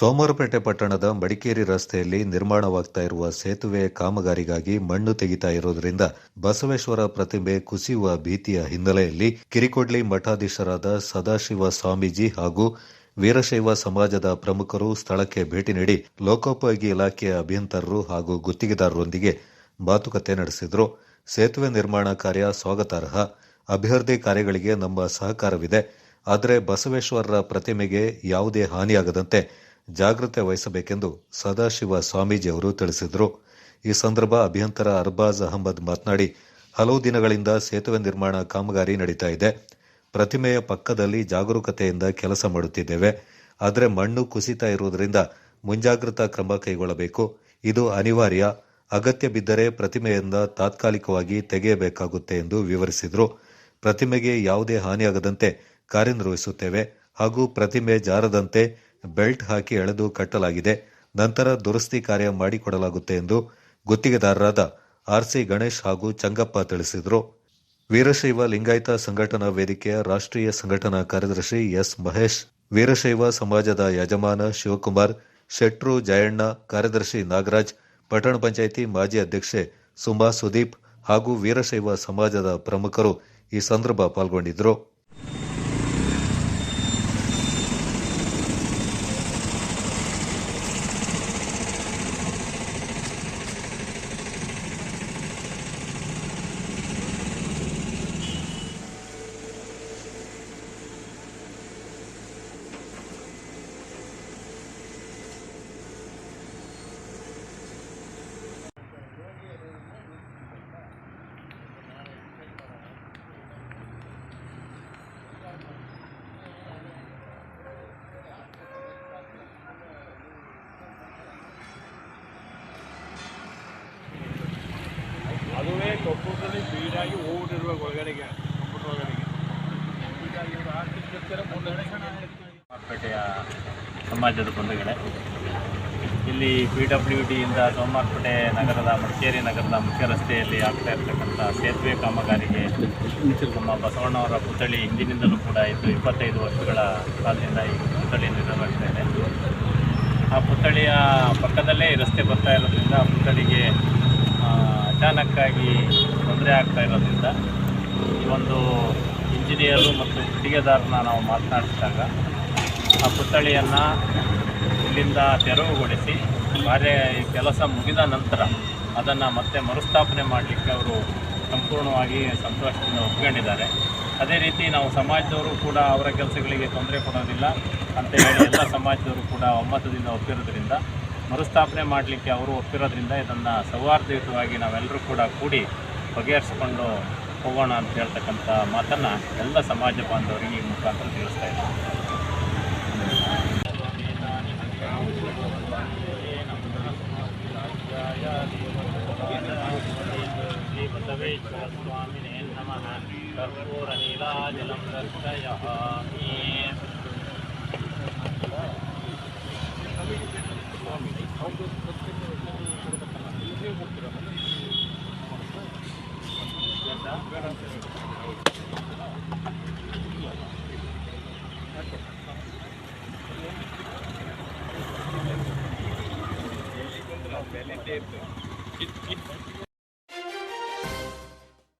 ಸೋಮವಾರಪೇಟೆ ಪಟ್ಟಣದ ಮಡಿಕೇರಿ ರಸ್ತೆಯಲ್ಲಿ ನಿರ್ಮಾಣವಾಗ್ತಾ ಇರುವ ಸೇತುವೆ ಕಾಮಗಾರಿಗಾಗಿ ಮಣ್ಣು ತೆಗಿತಾ ಇರೋದ್ರಿಂದ ಬಸವೇಶ್ವರ ಪ್ರತಿಮೆ ಕುಸಿಯುವ ಭೀತಿಯ ಹಿನ್ನೆಲೆಯಲ್ಲಿ ಕಿರಿಕೊಡ್ಲಿ ಮಠಾಧೀಶರಾದ ಸದಾಶಿವ ಸ್ವಾಮೀಜಿ ಹಾಗೂ ವೀರಶೈವ ಸಮಾಜದ ಪ್ರಮುಖರು ಸ್ಥಳಕ್ಕೆ ಭೇಟಿ ನೀಡಿ ಲೋಕೋಪಯೋಗಿ ಇಲಾಖೆಯ ಅಭಿಯಂತರರು ಹಾಗೂ ಗುತ್ತಿಗೆದಾರರೊಂದಿಗೆ ಮಾತುಕತೆ ನಡೆಸಿದರು. ಸೇತುವೆ ನಿರ್ಮಾಣ ಕಾರ್ಯ ಸ್ವಾಗತಾರ್ಹ. ಅಭಿವೃದ್ಧಿ ಕಾರ್ಯಗಳಿಗೆ ನಮ್ಮ ಸಹಕಾರವಿದೆ. ಆದರೆ ಬಸವೇಶ್ವರರ ಪ್ರತಿಮೆಗೆ ಯಾವುದೇ ಹಾನಿಯಾಗದಂತೆ ಜಾಗೃತೆ ವಹಿಸಬೇಕೆಂದು ಸದಾಶಿವ ಸ್ವಾಮೀಜಿ ಅವರು ತಿಳಿಸಿದರು. ಈ ಸಂದರ್ಭ ಅಭಿಯಂತರ ಅರ್ಬಾಜ್ ಅಹಮದ್ ಮಾತನಾಡಿ, ಹಲವು ದಿನಗಳಿಂದ ಸೇತುವೆ ನಿರ್ಮಾಣ ಕಾಮಗಾರಿ ನಡೀತಾ ಇದೆ. ಪ್ರತಿಮೆಯ ಪಕ್ಕದಲ್ಲಿ ಜಾಗರೂಕತೆಯಿಂದ ಕೆಲಸ ಮಾಡುತ್ತಿದ್ದೇವೆ. ಆದರೆ ಮಣ್ಣು ಕುಸಿತ ಇರುವುದರಿಂದ ಮುಂಜಾಗ್ರತಾ ಕ್ರಮ ಕೈಗೊಳ್ಳಬೇಕು. ಇದು ಅನಿವಾರ್ಯ. ಅಗತ್ಯ ಬಿದ್ದರೆ ಪ್ರತಿಮೆಯಿಂದ ತಾತ್ಕಾಲಿಕವಾಗಿ ತೆಗೆಯಬೇಕಾಗುತ್ತೆ ಎಂದು ವಿವರಿಸಿದರು. ಪ್ರತಿಮೆಗೆ ಯಾವುದೇ ಹಾನಿಯಾಗದಂತೆ ಕಾರ್ಯನಿರ್ವಹಿಸುತ್ತೇವೆ. ಹಾಗೂ ಪ್ರತಿಮೆ ಜಾರದಂತೆ ಬೆಲ್ಟ್ ಹಾಕಿ ಎಳೆದು ಕಟ್ಟಲಾಗಿದೆ. ನಂತರ ದುರಸ್ತಿ ಕಾರ್ಯ ಮಾಡಿಕೊಡಲಾಗುತ್ತೆ ಎಂದು ಗುತ್ತಿಗೆದಾರರಾದ ಆರ್ಸಿ ಗಣೇಶ್ ಹಾಗೂ ಚಂಗಪ್ಪ ತಿಳಿಸಿದರು. ವೀರಶೈವ ಲಿಂಗಾಯತ ಸಂಘಟನಾ ವೇದಿಕೆಯ ರಾಷ್ಟ್ರೀಯ ಸಂಘಟನಾ ಕಾರ್ಯದರ್ಶಿ ಎಸ್ ಮಹೇಶ್, ವೀರಶೈವ ಸಮಾಜದ ಯಜಮಾನ ಶಿವಕುಮಾರ್, ಶೆಟ್ರು ಜಯಣ್ಣ, ಕಾರ್ಯದರ್ಶಿ ನಾಗರಾಜ್, ಪಟ್ಟಣ ಪಂಚಾಯಿತಿ ಮಾಜಿ ಅಧ್ಯಕ್ಷೆ ಸುಮಾ ಸುದೀಪ್ ಹಾಗೂ ವೀರಶೈವ ಸಮಾಜದ ಪ್ರಮುಖರು ಈ ಸಂದರ್ಭ ಪಾಲ್ಗೊಂಡಿದ್ದರು. ಸ್ಪೀಡಾಗಿ ಹೋಗ್ಬಿಟ್ಟಿರ್ಬೇಕು ಒಳಗಡೆಗೆ ಒಳಗಡೆಗೆ. ಹೀಗಾಗಿ ಇವರು ಸಮಾಜದ ಬಂಧುಗಳೇ, ಇಲ್ಲಿ ಪಿ ಡಬ್ಲ್ಯೂ ಡಿಯಿಂದ ಸೋಮವಾರಪೇಟೆ ನಗರದ ಮಡಿಕೇರಿ ನಗರದ ಮುಖ್ಯ ರಸ್ತೆಯಲ್ಲಿ ಆಗ್ತಾ ಇರತಕ್ಕಂಥ ಸೇತುವೆ ಕಾಮಗಾರಿಗೆ ನಮ್ಮ ಬಸವಣ್ಣವರ ಪುತ್ಥಳಿ ಹಿಂದಿನಿಂದಲೂ ಕೂಡ ಇದು ಇಪ್ಪತ್ತೈದು ವರ್ಷಗಳ ಕಾಲದಿಂದ ಈ ಪುತ್ಥಳಿ ಇದೆ. ಆ ಪುತ್ಥಳಿಯ ಪಕ್ಕದಲ್ಲೇ ಈ ರಸ್ತೆ ಬರ್ತಾ ಇರೋದ್ರಿಂದ ಆ ಪುತ್ಥಳಿಗೆ ಆ, ಅಚಾನಕ್ಕಾಗಿ ತೊಂದರೆ ಆಗ್ತಾ ಇರೋದ್ರಿಂದ ಈ ಒಂದು ಇಂಜಿನಿಯರು ಮತ್ತು ಗುತ್ತಿಗೆದಾರನ ನಾವು ಮಾತನಾಡಿಸಿದಾಗ ಆ ಪುತ್ಥಳಿಯನ್ನು ಇಲ್ಲಿಂದ ತೆರವುಗೊಳಿಸಿ ಕಾರ್ಯ ಕೆಲಸ ಮುಗಿದ ನಂತರ ಅದನ್ನು ಮತ್ತೆ ಮರುಸ್ಥಾಪನೆ ಮಾಡಲಿಕ್ಕೆ ಅವರು ಸಂಪೂರ್ಣವಾಗಿ ಸಂತೋಷದಿಂದ ಒಪ್ಕೊಂಡಿದ್ದಾರೆ. ಅದೇ ರೀತಿ ನಾವು ಸಮಾಜದವರು ಕೂಡ ಅವರ ಕೆಲಸಗಳಿಗೆ ತೊಂದರೆ ಕೊಡೋದಿಲ್ಲ ಅಂತ ಹೇಳಿ ಎಲ್ಲ ಸಮಾಜದವರು ಕೂಡ ಒಮ್ಮತದಿಂದ ಒಪ್ಪಿರೋದ್ರಿಂದ ಮರುಸ್ಥಾಪನೆ ಮಾಡಲಿಕ್ಕೆ ಅವರು ಒಪ್ಪಿರೋದ್ರಿಂದ ಇದನ್ನು ಸೌಹಾರ್ದಯುತವಾಗಿ ನಾವೆಲ್ಲರೂ ಕೂಡ ಕೂಡಿ ಬಗೆಹರಿಸಿಕೊಂಡು ಹೋಗೋಣ ಅಂತ ಹೇಳ್ತಕ್ಕಂಥ ಮಾತನ್ನು ಎಲ್ಲ ಸಮಾಜ ಬಾಂಧವರಿಗೆ ಈ ಮುಖಾಂತರ ತಿಳಿಸ್ತಾ ಇದ್ದಾರೆ ಕರ್ಪೂರ ನೀಲಾಜಲಂ ದರ್ಶಯಾಮಿ It, it,